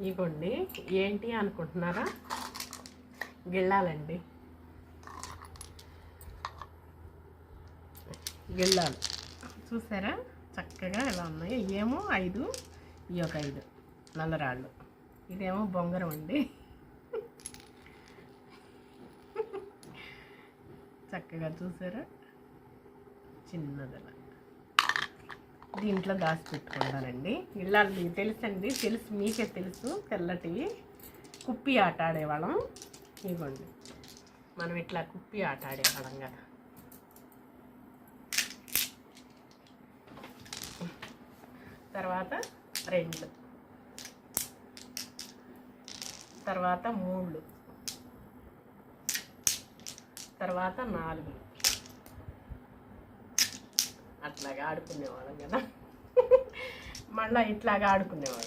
ఇగోండి ఏంటి అనుకుంటున్నారా? గిళ్ళాలండి. గిళ్ళాలు. చూసారా? చక్కగా ఎలా ఉన్నాయి? ఏమో ఐదు ఈ ఒక ఐదు నల్లరాళ్ళు ఇదేమో బొంగరం అండి. చక్కగా చూసారా? చిన్నదలా. దీంట్లో దాచి పెట్టుకుంటానండి ఇళ్ళాలు మీకు తెలుసండి తెలుసు మీకే తెలుసు తెల్లటివి. కుప్పి ఆట ఆడేవాళ్ళం. ఇవ్వండి. మనం ఇట్లా కుప్పి ఆట ఆడేవాళ్ళం కదా. తర్వాత రెండు. తర్వాత మూడు. తర్వాత నాలుగు. అట్లాగా ఆడుకునేవాళ్ళం కదా. మళ్ళీ ఇట్లాగా ఆడుకునేవాళ్ళం.